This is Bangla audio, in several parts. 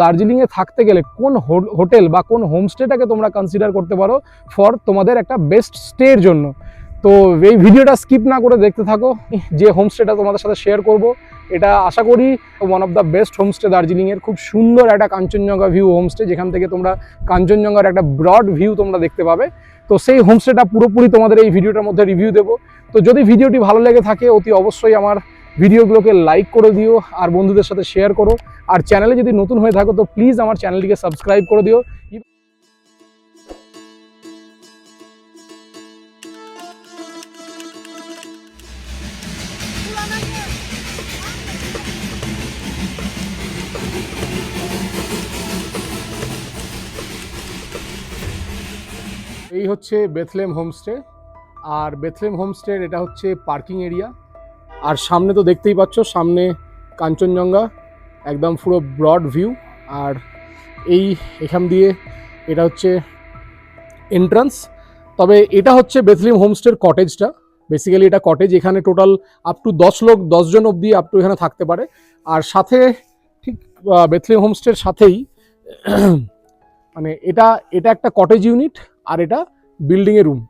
দার্জিলিংয়ে থাকতে গেলে কোন হোটেল বা কোন হোমস্টেটাকে তোমরা কনসিডার করতে পারো ফর তোমাদের একটা বেস্ট স্টের জন্য। তো এই ভিডিওটা স্কিপ না করে দেখতে থাকো, যে হোমস্টেটা তোমাদের সাথে শেয়ার করব। এটা আশা করি one of the best homestay দার্জিলিংয়ের খুব সুন্দর একটা কাঞ্চনজঙ্ঘা ভিউ হোমস্টে যেখান থেকে তোমরা কাঞ্চনজঙ্ঘার একটা ব্রড ভিউ তোমরা দেখতে পাবে। তো সেই হোমস্টেটা পুরোপুরি তোমাদের এই ভিডিওটার মধ্যে রিভিউ দেবো। তো যদি ভিডিওটি ভালো লেগে থাকে, অতি অবশ্যই আমার ভিডিওগুলোকে লাইক করে দিও আর বন্ধুদের সাথে শেয়ার করো। আর চ্যানেলে যদি নতুন হয়ে থাকো, তো প্লিজ আমার চ্যানেলটিকে সাবস্ক্রাইব করে দিও। এই হচ্ছে বেথলেম হোমস্টে আর বেথলেম হোমস্টের এটা হচ্ছে পার্কিং এরিয়া আর সামনে তো দেখতেই পাচ্ছ, সামনে কাঞ্চনজঙ্ঘা, একদম পুরো ব্রড ভিউ আর এই এখান দিয়ে এটা হচ্ছে এন্ট্রান্স তবে এটা হচ্ছে বেথলিম হোমস্টের কটেজটা বেসিক্যালি এটা কটেজ এখানে টোটাল আপ টু দশ লোক দশজন অবধি আপ টু এখানে থাকতে পারে। আর সাথে ঠিক বেথলিম হোমস্টের সাথেই মানে এটা এটা একটা কটেজ ইউনিট আর এটা বিল্ডিংয়ের রুম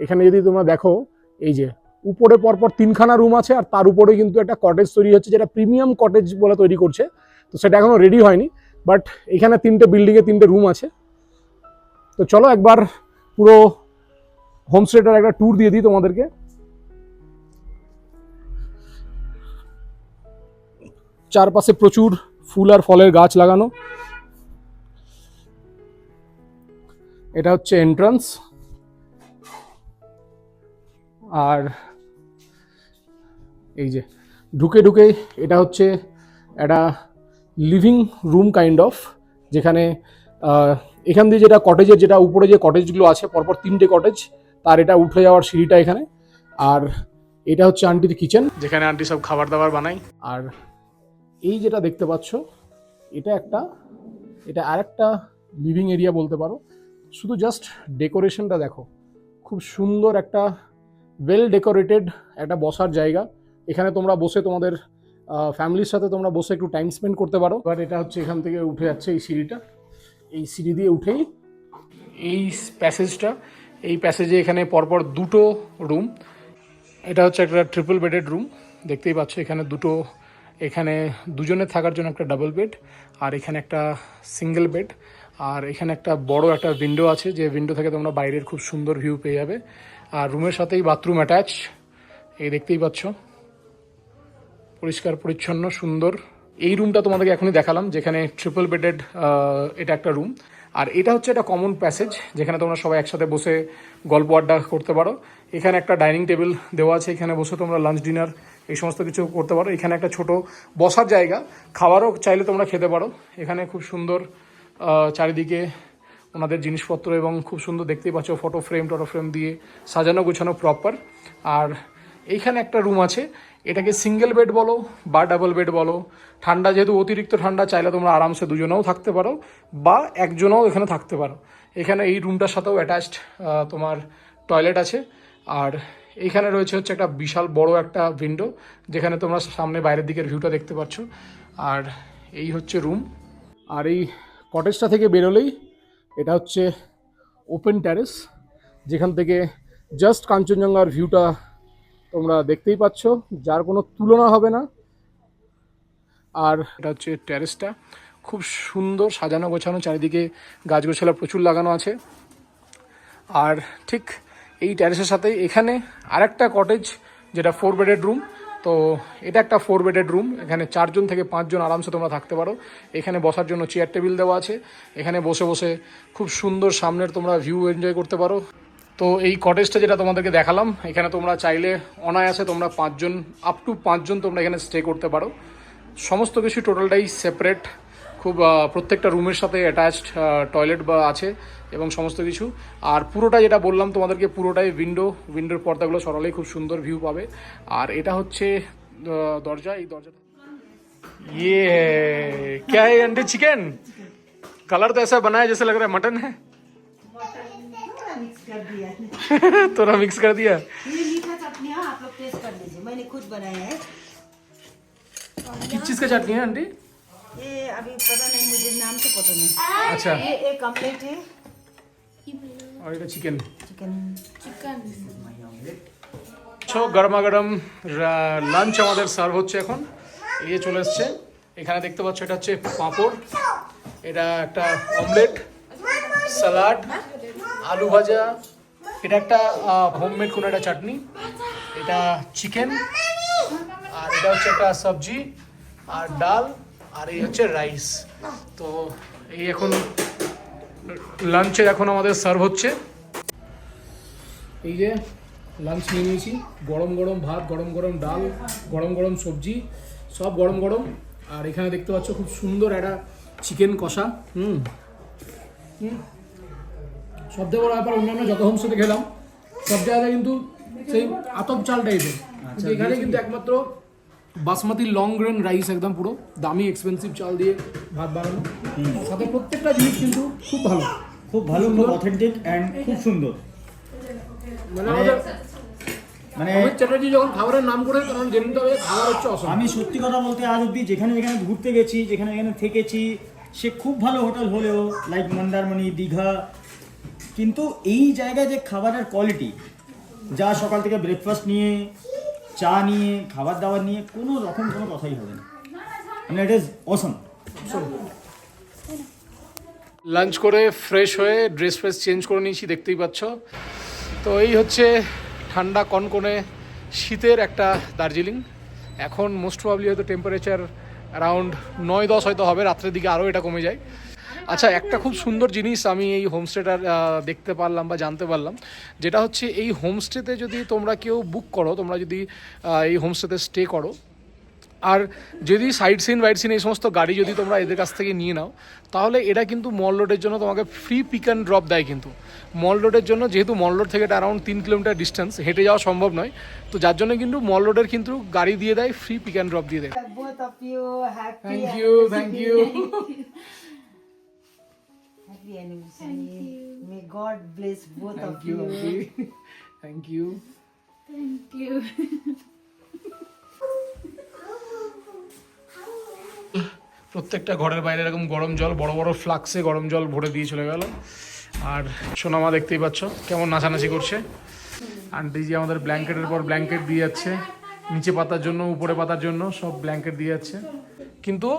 এখানে যদি তোমরা দেখো, এই যে উপরে পরপর তিনখানা রুম আছে আর তার উপরে কিন্তু একটা কটেজ তৈরি হচ্ছে যেটা প্রিমিয়াম কটেজ বলে তৈরি করছে। তো সেটা এখনও রেডি হয়নি বাট এখানে তিনটে বিল্ডিংয়ে তিনটে রুম আছে। তো চলো একবার পুরো হোমস্টেটার একটা ট্যুর দিয়ে দিই তোমাদেরকে। চারপাশে প্রচুর ফুল আর ফলের গাছ লাগানো। এটা হচ্ছে এন্ট্রান্স আর এই যে, ঢুকে ঢুকে এটা হচ্ছে একটা লিভিং রুম কাইন্ড অফ যেখানে এখান দিয়ে যেটা কটেজের যেটা উপরে যে কটেজগুলো আছে, পরপর তিনটে কটেজ তার এটা উঠে যাওয়ার সিঁড়িটা এখানে। আর এটা হচ্ছে আন্টির কিচেন যেখানে আন্টি সব খাবার দাবার বানায়। আর এই যেটা দেখতে পাচ্ছ, এটা একটা, এটা আরেকটা লিভিং এরিয়া বলতে পারো। শুধু জাস্ট ডেকোরেশনটা দেখো, খুব সুন্দর একটা ওয়েল ডেকোরেটেড একটা বসার জায়গা। এখানে তোমরা বসে তোমাদের ফ্যামিলির সাথে তোমরা বসে একটু টাইম স্পেন্ড করতে পারো। বাট এটা হচ্ছে এখান থেকে উঠে যাচ্ছে এই সিঁড়িটা। এই সিঁড়ি দিয়ে উঠেই এই প্যাসেজটা এই প্যাসেজে এখানে পরপর দুটো রুম এটা হচ্ছে একটা ট্রিপল বেডেড রুম দেখতেই পাচ্ছ এখানে দুটো, এখানে দুজনে থাকার জন্য একটা ডাবল বেড আর এখানে একটা সিঙ্গেল বেড আর এখানে একটা বড় একটা উইন্ডো আছে, যে উইন্ডো থেকে তোমরা বাইরের খুব সুন্দর ভিউ পেয়ে যাবে। আর রুমের সাথেই বাথরুম অ্যাটাচ এই দেখতেই পাচ্ছ। পরিষ্কার, পরিচ্ছন্ন, সুন্দর। এই রুমটা তোমাদেরকে এখনই দেখালাম, যেখানে ট্রিপল বেডেড এটা একটা রুম আর এটা হচ্ছে একটা কমন প্যাসেজ যেখানে তোমরা সবাই একসাথে বসে গল্প আড্ডা করতে পারো। এখানে একটা ডাইনিং টেবিল দেওয়া আছে, এখানে বসে তোমরা লাঞ্চ ডিনার এই সমস্ত কিছু করতে পারো। এখানে একটা ছোট বসার জায়গা, খাবারও চাইলে তোমরা খেতে পারো। এখানে খুব সুন্দর চারিদিকে ওনাদের জিনিসপত্র এবং খুব সুন্দর দেখতেই পাচ্ছ ফটো ফ্রেম টটো ফ্রেম দিয়ে সাজানো, গোছানো প্রপার আর এইখানে একটা রুম আছে এটাকে সিঙ্গেল বেড বলো বা ডাবল বেড বলো। ঠান্ডা যেহেতু অতিরিক্ত ঠান্ডা, চাইলে তোমরা আরামসে দুজনেও থাকতে পারো বা একজনও এখানে থাকতে পারো। এখানে এই রুমটার সাথেও অ্যাটাচড তোমার টয়লেট আছে। আর এইখানে রয়েছে হচ্ছে একটা বিশাল বড় একটা উইন্ডো যেখানে তোমরা সামনে বাইরের দিকের ভিউটা দেখতে পাচ্ছ। আর এই হচ্ছে রুম আর এই কটেজটা থেকে বেরোলেই এটা হচ্ছে ওপেন ট্যারেস যেখান থেকে জাস্ট কাঞ্চনজঙ্ঘার ভিউটা তোমরা দেখতেই পাচ্ছ, যার কোনো তুলনা হবে না। আর এটা হচ্ছে ট্যারেসটা খুব সুন্দর সাজানো গোছানো, চারিদিকে গাছ গোছালা প্রচুর লাগানো আছে। আর ঠিক এই ট্যারেসের সাথে এখানে আরেকটা কটেজ যেটা ফোর বেডেড রুম তো এটা একটা ফোর বেডেড রুম এখানে চারজন থেকে পাঁচজন আরামসে তোমরা থাকতে পারো। এখানে বসার জন্য চেয়ার টেবিল দেওয়া আছে। এখানে বসে বসে খুব সুন্দর সামনের তোমরা ভিউ এনজয় করতে পারো। তো এই কটেজটা যেটা তোমাদেরকে দেখালাম এখানে তোমরা চাইলে অনায়াসে তোমরা পাঁচজন আপ টু পাঁচজন তোমরা এখানে স্টে করতে পারো সমস্ত কিছু টোটালটাই সেপারেট খুব আহ, প্রত্যেকটা রুমের সাথে অ্যাটাচড টয়লেট বা আছে এবং সমস্ত কিছু আর পুরোটা যেটা বললাম তোমাদেরকে পুরোটাই উইন্ডো উইন্ডোর পর্দাগুলো সরালেই খুব সুন্দর ভিউ পাবে আর এটা হচ্ছে আহ, দরজা এই দরজাটা ये है क्या है अंडे चिकन कलर तो ऐसा बना है जैसे लग रहा है मटन है मिक्स कर दिया थोड़ा मिक्स कर दिया ये मीठा चटनी हाँ आप लोग टेस्ट कर लीजिए मैंने खुद बनाया है किस चीज़ का चटनी है आंटी ये अभी पता नहीं मुझे नाम तो पता नहीं अच्छा ये एक ऑमलेट है और এটা চিকেন चिकन সো গরমা গরম লাঞ্চ আমাদের সার্ভ হচ্ছে এখন এই যে চলে এসছে এখানে দেখতে পাচ্ছ এটা হচ্ছে পাঁপড় এটা একটা অমলেট স্যালাড আলু ভাজা, এটা একটা হোমমেড কোনো একটা চাটনি। এটা চিকেন আর এটা হচ্ছে একটা সবজি, আর ডাল, আর এই হচ্ছে রাইস তো এই এখন লাঞ্চে এখন আমাদের সার্ভ হচ্ছে। এই যে লাঞ্চ নিয়ে নিয়েছি। গরম গরম ভাত, গরম গরম ডাল, গরম গরম সবজি, সব গরম গরম। আর এখানে দেখতে পাচ্ছ খুব সুন্দর একটা চিকেন কষা। হুম। হুম। সব থেকে বড় ব্যাপার অন্যান্য যত হোমস্টেতে খেলাম সব জায়গায় কিন্তু সেই আতপ চাল টাইপের কিন্তু এখানে কিন্তু একমাত্র বাসমতি লং গ্রেন রাইস একদম পুরো দামি এক্সপেন্সিভ চাল দিয়ে ভাত বানানো। সাথে প্রত্যেকটা জিনিস কিন্তু খুব ভালো। খুব ভালো খুব অথেন্টিক অ্যান্ড খুব সুন্দর। মানে মানে অমিত চ্যাটার্জি যখন খাবারের নাম করে তখন জেনে নিতে হবে খাবার হচ্ছে অসম আমি সত্যি কথা বলতে আজ অব্দি যেখানে যেখানে ঘুরতে গেছি যেখানে যেখানে থেকেছি সে খুব ভালো হোটেল হলেও লাইক মন্দারমণি দীঘা কিন্তু এই জায়গায় যে খাবারের কোয়ালিটি যা সকাল থেকে ব্রেকফাস্ট নিয়ে, চা নিয়ে, খাবার দাবার নিয়ে, কোনো রকম কোনো কথাই হবে না। মানে ইট ইজ অসম লাঞ্চ করে ফ্রেশ হয়ে ড্রেস ফ্রেস চেঞ্জ করে নিয়েছি, দেখতেই পাচ্ছ। তো এই হচ্ছে ঠান্ডা কনকনে শীতের একটা দার্জিলিং। এখন মোস্ট প্রবলি হয়তো টেম্পারেচার অ্যারাউন্ড নয় দশ হয়তো হবে, রাত্রের দিকে আরও এটা কমে যায়। আচ্ছা একটা খুব সুন্দর জিনিস আমি এই হোমস্টেটার দেখতে পারলাম বা জানতে পারলাম যেটা হচ্ছে এই হোমস্টেতে যদি তোমরা কেউ বুক করো তোমরা যদি এই হোমস্টেতে স্টে করো আর যদি সাইড সিন রাইড সিন এই সমস্ত গাড়ি যদি তোমরা এদের কাছ থেকে নিয়ে নাও তাহলে এটা কিন্তু মল রোডের জন্য তোমাকে ফ্রি পিক অ্যান্ড ড্রপ দেয় কিন্তু। মল রোডের জন্য যেহেতু মল রোড থেকে এটা অ্যারাউন্ড তিন কিলোমিটার ডিস্টেন্স হেঁটে যাওয়া সম্ভব নয় তো যার জন্য কিন্তু মল রোডের কিন্তু গাড়ি দিয়ে দেয় ফ্রি পিক অ্যান্ড ড্রপ দিয়ে দেয়। Thank you thank you happy anniversary may god bless both thank of you you. Thank you প্রত্যেকটা ঘরের বাইরে এরকম গরম জল বড় বড় ফ্লাক্সে গরম জল ভরে দিয়ে চলে গেল। আর সোনামা দেখতেই পাচ্ছ কেমন নাচানাচি করছে। আন্টি জি আমাদের ব্ল্যাঙ্কেটের পর ব্ল্যাঙ্কেট দিয়ে যাচ্ছে নিচে পাতার জন্য উপরে পাতার জন্য সব ব্ল্যাঙ্কেট দিয়ে যাচ্ছে। কিন্তু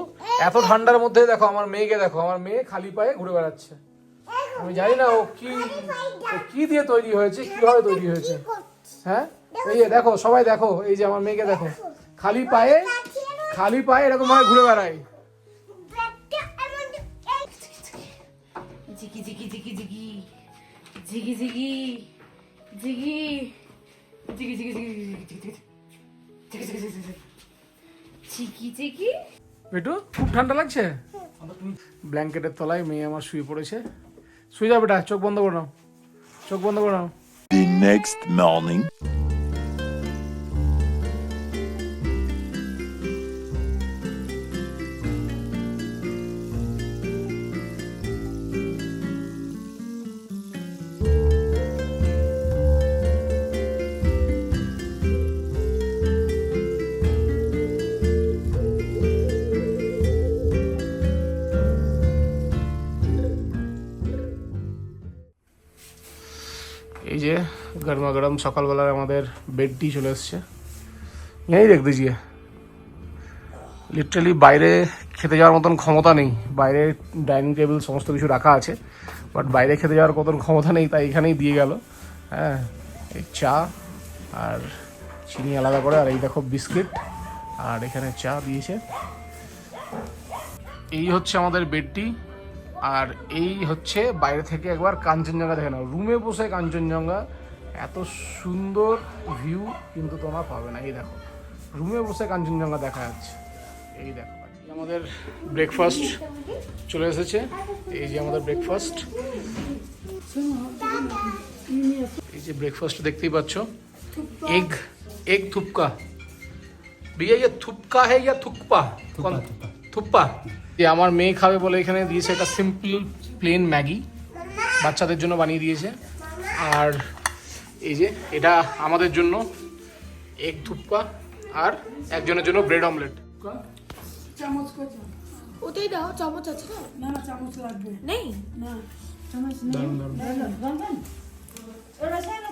এত ঠান্ডার মধ্যে দেখো আমার মেয়েকে দেখো আমার মেয়ে খালি পায়ে ঘুরে বেড়াচ্ছে আমি জানি না ও কি কি দিয়ে তৈরি হয়েছে কীভাবে তৈরি হয়েছে হ্যাঁ এই যে দেখো সবাই দেখো এই যে আমার মেয়েকে দেখো খালি পায়ে খালি পায়ে এরকম ভাবে ঘুরে বেড়ায় জিকি জিকি জিকি জিকি জিকি জিকি জিকি জিকি জিকি জিকি জিকি জিকি জিকি বেটু খুব ঠান্ডা লাগছে? ব্ল্যাঙ্কেটের তলায় মেয়ে আমার শুয়ে পড়েছে। শুয়ে যাও বেটা, চোখ বন্ধ করো চোখ বন্ধ করো The. গরমা গরম সকালবেলার আমাদের বেডটি চলে এসছে। এই দেখ দিজিয়ে লিটারালি বাইরে খেতে যাওয়ার মতন ক্ষমতা নেই। বাইরে ডাইনিং টেবিল সমস্ত কিছু রাখা আছে বাট বাইরে খেতে যাওয়ার কত ক্ষমতা নেই, তাই এখানেই দিয়ে গেল। হ্যাঁ এই চা আর চিনি আলাদা করে, আর এই দেখো বিস্কিট, আর এখানে চা দিয়েছে। এই হচ্ছে আমাদের বেডটি, আর এই হচ্ছে বাইরে থেকে একবার কাঞ্চনজঙ্ঘা দেখে নাও। রুমে বসে কাঞ্চনজঙ্ঘা এত সুন্দর ভিউ কিন্তু তোমরা পাবে না। এই দেখো রুমে বসে কাঞ্চনজঙ্ঘা দেখা যাচ্ছে। এই দেখো আমাদের ব্রেকফাস্ট চলে এসেছে। এই যে আমাদের ব্রেকফাস্ট এই যে ব্রেকফাস্ট দেখতেই পাচ্ছ। এগ এগ থুপকা। বিয়ে ইয়া থুপকা হে ইয়া থুপ্পা থুপ্পা যে আমার মেয়ে খাবে বলে এখানে দিয়েছে একটা সিম্পল প্লেন ম্যাগি। বাচ্চাদের জন্য বানিয়ে দিয়েছে। আর এই যে এটা আমাদের জন্য এক থুপ্পা আর একজনের জন্য ব্রেড অমলেট। চামচ ওতেই দাও চামচ আছে না না চামচ লাগবে। নেই? না চামচ নেই।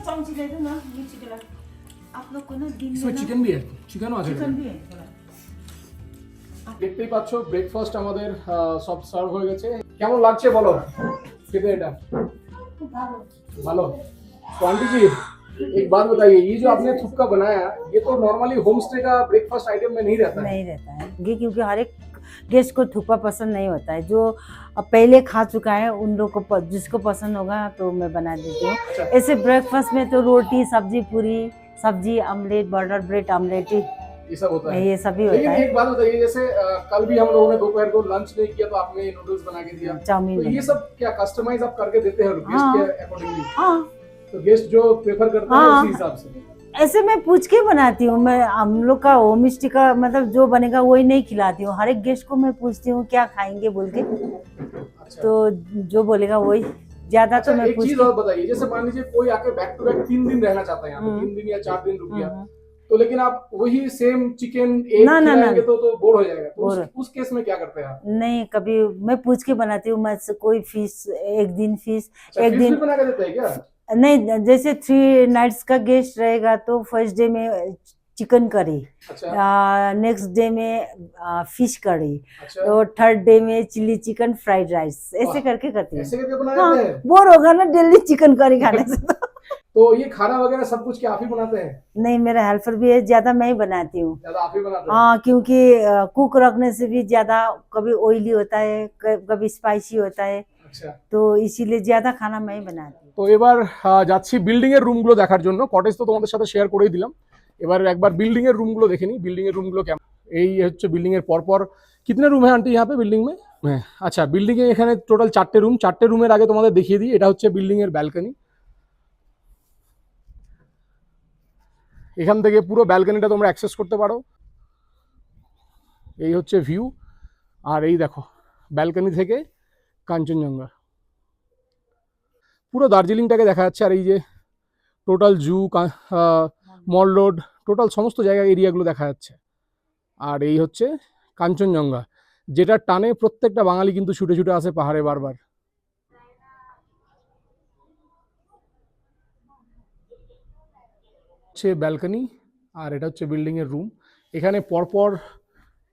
চামচ দাও না আপনি দিন চিকেন বিয়ার চিকেনও আছে চিকেন দেখতেই পাচ্ছ ব্রেকফাস্ট আমাদের সব সার্ভ হয়ে গেছে। কেমন লাগছে বলো? খেতে এটা? ভালো। ভালো? आंटी जी एक बात बताइए ये जो आपने थुपका बनाया ये तो नॉर्मली होम स्टे का ब्रेकफास्ट आइटम में नहीं रहता नहीं रहता है। ये क्योंकि हर एक गेस्ट को थुप्पा पसंद नहीं होता है। जो अब पहले खा चुका है उन लोग को जिसको पसंद होगा तो मैं बना देती हूँ। अच्छा। ऐसे ब्रेकफास्ट में तो रोटी सब्ज़ी पूरी सब्ज़ी ऑमलेट बटर ब्रेड ऑमलेट ही। ये सब होता है। ये सभी होता है। एक बात बताइए जैसे कल भी हम लोगों ने दोपहर को लंच नहीं किया तो आपने नूडल्स बना के दिया। चाउमीन तो ये सब क्या कस्टमाइज आप करके देते हैं हाँ। के अकॉर्डिंगली हाँ। तो गेस्ट जो प्रेफर करते हैं हाँ। उसी हिसाब से। ऐसे मैं पूछ के बनाती हूँ मैं हम लोग का होम स्टे का मतलब जो बनेगा वही नहीं खिलाती हूँ। हर एक गेस्ट को मैं पूछती हूँ क्या खाएँगे बोल के। अच्छा। तो जो बोलेगा वही। ज़्यादा अच्छा तो मैं एक चीज़ और बताइए जैसे मान लीजिए कोई आके बैक टू बैक तीन दिन रहना चाहता है यहाँ हम्म। तीन दिन या चार दिन रुक गया। हम्म। तो लेकिन आप वही सेम चिकन ना, ना, ना। तो तो बोर हो जाएगा। तो उस, उस केस में क्या करते हैं आप? नहीं कभी मैं पूछ के बनाती हूँ मैं कोई फ़ीस एक दिन फ़िश अच्छा एक दिन बना के देते हैं क्या? नहीं जैसे थ्री नाइट्स का गेस्ट रहेगा तो फ़र्स्ट डे में चिकन करी अच्छा। नेक्स्ट डे में फ़िश करी अच्छा। तो थर्ड डे में चिली चिकन फ्राइड राइस ऐसे करके करती हूँ। हाँ बोर होगा ना डेली चिकन करी खाने से तो। तो ये खाना वगैरह सब कुछ क्या आप ही बनाते हैं? नहीं मेरा हेल्पर भी है ज़्यादा मैं ही बनाते हैं। हाँ क्योंकि कुक रखने से भी ज़्यादा कभी ऑयली होता है कभी स्पाइसी होता है। अच्छा तो इसीलिए ज्यादा खाना मैं ही बनाती हूँ তো এবার আহ, যাচ্ছি বিল্ডিং এর রুমগুলো দেখার জন্য কটেজ তো তোমাদের সাথে শেয়ার করেই দিলাম এবার একবার বিল্ডিং এর রুমগুলো দেখে নিই বিল্ডিং এর রুমগুলো কেমন এই হচ্ছে বিল্ডিং এর পরপর কিতনে রুম হ্যাঁ আন্টি यहाँ पे বিল্ডিং में হ্যাঁ আচ্ছা বিল্ডিং এ এখানে টোটাল চারটে রুম চারটে রুমের আগে তোমাদের দেখিয়ে দিই এটা হচ্ছে বিল্ডিং এর ব্যালকনি এখান থেকে পুরো ব্যালকনিটা তোমরা অ্যাক্সেস করতে পারো এই হচ্ছে ভিউ আর এই দেখো ব্যালকনি থেকে কাঞ্চনজঙ্ঘা। পুরো দার্জিলিংটাকে দেখা যাচ্ছে, আর এই যে total zoo mall road, total সমস্ত জায়গা, এরিয়াগুলো দেখা যাচ্ছে। আর এই হচ্ছে কাঞ্চনজঙ্ঘা, যেটা টানে প্রত্যেকটা বাঙালি কিন্তু ছুটে ছুটে আসে পাহাড়ে বারবার। হচ্ছে ব্যালকনি, আর এটা হচ্ছে বিল্ডিংয়ের রুম। এখানে পরপর,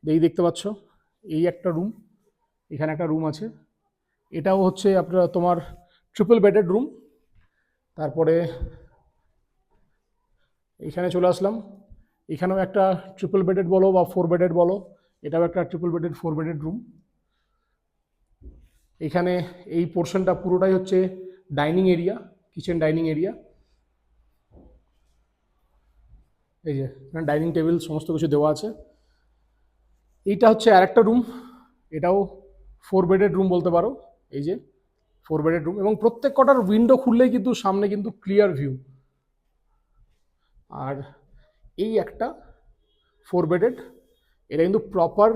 এই দেখতে পাচ্ছ, এই একটা রুম, এখানে একটা রুম আছে। এটাও হচ্ছে আপনার তোমার ট্রিপল বেডেড রুম তারপরে এখানে চলে আসলাম। এখানেও একটা ট্রিপল বেডেড বলো বা ফোর বেডেড বলো, এটাও একটা triple bedded four bedded room এখানে এই পোর্শনটা পুরোটাই হচ্ছে dining area kitchen dining area এই যে, এখানে ডাইনিং টেবিল সমস্ত কিছু দেওয়া আছে। এইটা হচ্ছে আরেকটা রুম এটাও ফোর বেডেড রুম বলতে পারো। এই যে ফোর বেডেড রুম এবং প্রত্যেক কটার উইন্ডো খুললেই কিন্তু সামনে কিন্তু ক্লিয়ার ভিউ আর এই একটা ফোর বেডেড এটা কিন্তু প্রপার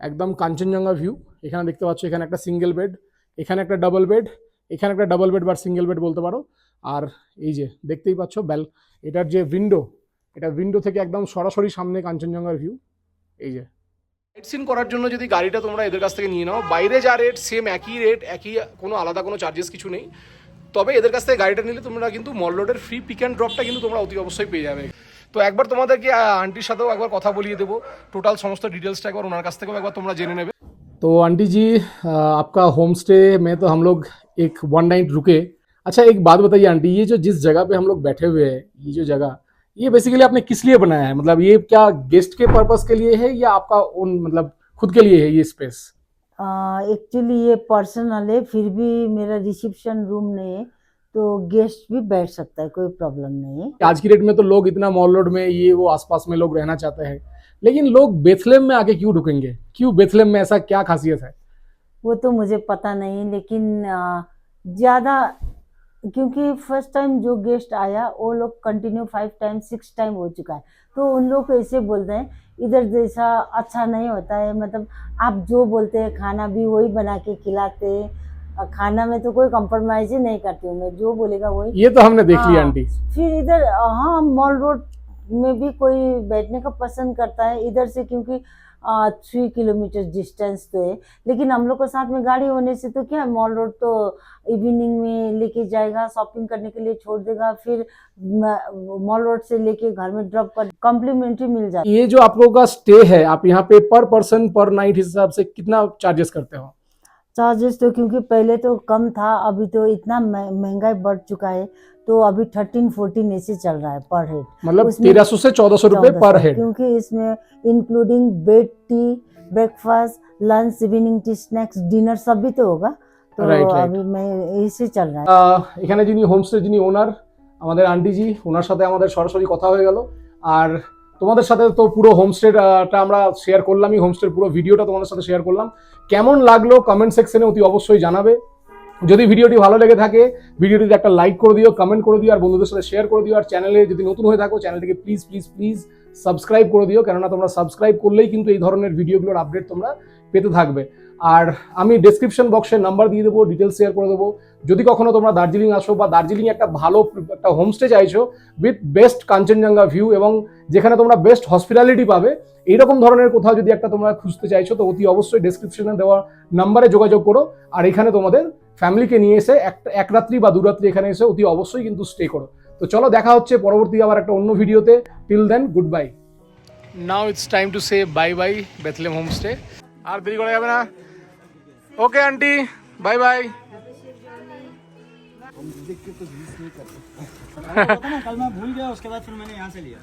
একদম কাঞ্চনজঙ্ঘা ভিউ এখানে দেখতে পাচ্ছ, এখানে একটা সিঙ্গেল বেড এখানে একটা ডাবল বেড এখানে একটা ডাবল বেড বা সিঙ্গেল বেড বলতে পারো। আর এই যে দেখতেই পাচ্ছ ব্যাল এটার যে উইন্ডো এটা উইন্ডো থেকে একদম সরাসরি সামনে কাঞ্চনজঙ্ঘার ভিউ এই যে নাইট সিন করার জন্য যদি গাড়িটা তোমরা এদের কাছ থেকে নিয়ে নাও বাইরে যা রেট সেম একই রেট একই কোনো আলাদা কোনো চার্জেস কিছু নেই তবে এদের কাছ থেকে গাড়িটা নিলে তোমরা কিন্তু মল রোডের ফ্রি পিক অ্যান্ড ড্রপটা কিন্তু তোমরা অতি অবশ্যই পেয়ে যাবে তো একবার তোমাদেরকে আহ, আন্টির সাথেও একবার কথা বলিয়ে দেবো টোটাল সমস্ত ডিটেলসটা একবার ওনার কাছ থেকেও একবার তোমরা জেনে নেবে तो आंटी जी अ, आपका होम स्टे में तो हम लोग एक वन नाइट रुके अच्छा एक बात बताइए आंटी ये जो जिस जगह पे हम लोग बैठे हुए हैं ये जो जगह ये बेसिकली आपने किस लिए बनाया है? मतलब ये क्या गेस्ट के पर्पस के लिए है या आपका ओन मतलब खुद के लिए है ये स्पेस एक्चुअली ये पर्सनल है फिर भी मेरा रिसेप्शन रूम नहीं है तो गेस्ट भी बैठ सकता है कोई प्रॉब्लम नहीं है। आज की डेट में तो लोग इतना मॉल रोड में ये वो आसपास में लोग रहना चाहते हैं। लेकिन लोग बेथलेम में आके क्यों रुकेंगे? क्यों बेथलेम में ऐसा क्या खासियत है? वो तो मुझे पता नहीं लेकिन ज़्यादा क्योंकि फ़र्स्ट टाइम जो गेस्ट आया वो लोग continue five time six time हो चुका है। तो उन लोग ऐसे बोलते हैं इधर जैसा अच्छा नहीं होता है मतलब आप जो बोलते हैं खाना भी वही बना के खिलाते हैं। खाना में तो कोई कॉम्प्रोमाइज ही नहीं करती हूँ मैं जो बोलेगा वही। ये तो हमने देख लिया हाँ, आंटी। फिर इधर हाँ मॉल रोड में भी कोई बैठने का पसंद करता है इधर से क्योंकि थ्री किलोमीटर डिस्टेंस तो है। लेकिन हम लोग को साथ में गाड़ी होने से तो क्या मॉल रोड तो इवनिंग में लेके जाएगा शॉपिंग करने के लिए छोड़ देगा फिर मॉल रोड से लेके घर में ड्रॉप कर कॉम्प्लीमेंट्री मिल जाता ये जो आप लोगों का स्टे है आप यहाँ पे पर पर्सन पर नाइट हिसाब से कितना चार्जेस करते हो? चार्जेस तो क्योंकि पहले तो कम था अभी तो इतना महँगाई बढ़ चुका है। तो अभी थर्टीन फोर्टीन ऐसे चल रहा है पर हेड मतलब उसमें- तेरह सौ से चौदह सौ रुपए 1400 पर हेड क्योंकि इसमें including bed tea breakfast lunch evening tea snacks dinner सब भी तो होगा तो Right, right. अभी मैं ऐसे चल रहा है আহ, এখানে যিনি হোমস্টে যিনি ওনার আমাদের আন্টিজি ওনার সাথে আমাদের সরাসরি কথা হয়ে গেল আর তোমাদের সাথে তো পুরো হোমস্টেটা আমরা শেয়ার করলামই হোমস্টের পুরো ভিডিওটা তোমাদের সাথে শেয়ার করলাম কেমন লাগলো কমেন্ট সেকশনে অতি অবশ্যই জানাবে যদি ভিডিওটি ভালো লেগে থাকে, ভিডিওটিতে একটা লাইক করে দিও কমেন্ট করে দিও, আর বন্ধুদের সাথে শেয়ার করে দিও, আর চ্যানেলে যদি নতুন হয়ে থাকো চ্যানেলটিকে প্লিজ প্লিজ প্লিজ সাবস্ক্রাইব করে দিও, কেননা তোমরা সাবস্ক্রাইব করলেই কিন্তু এই ধরনের ভিডিওগুলোর আপডেট তোমরা পেতে থাকবে। আর আমি ডেসক্রিপশন বক্সে নাম্বার দিয়ে দেবো ডিটেলস শেয়ার করে দেবো। যদি কখনো তোমরা দার্জিলিং আসো বা দার্জিলিং একটা ভালো একটা হোমস্টে চাইছো উইথ বেস্ট কাঞ্চনজঙ্ঘা ভিউ এবং যেখানে তোমরা বেস্ট হসপিটালিটি পাবে এইরকম ধরনের কোথাও যদি একটা তোমরা খুঁজতে চাইছো তো অতি অবশ্যই ডেসক্রিপশনে দেওয়া নাম্বারে যোগাযোগ করো। আর এখানে তোমাদের ফ্যামিলিকে নিয়ে এসে এক এক রাত্রি বা দু রাত্রি এখানে এসে অতি অবশ্যই কিন্তু স্টে করো। তো চলো দেখা হচ্ছে পরবর্তী আবার একটা অন্য ভিডিওতে। Till then good bye now it's time to say bye bye Bethlehem homestay আর দেরি করা যাবে না। ओके आंटी बाय बाय कल मैं भूल गया उसके बाद फिर मैंने यहाँ से लिया।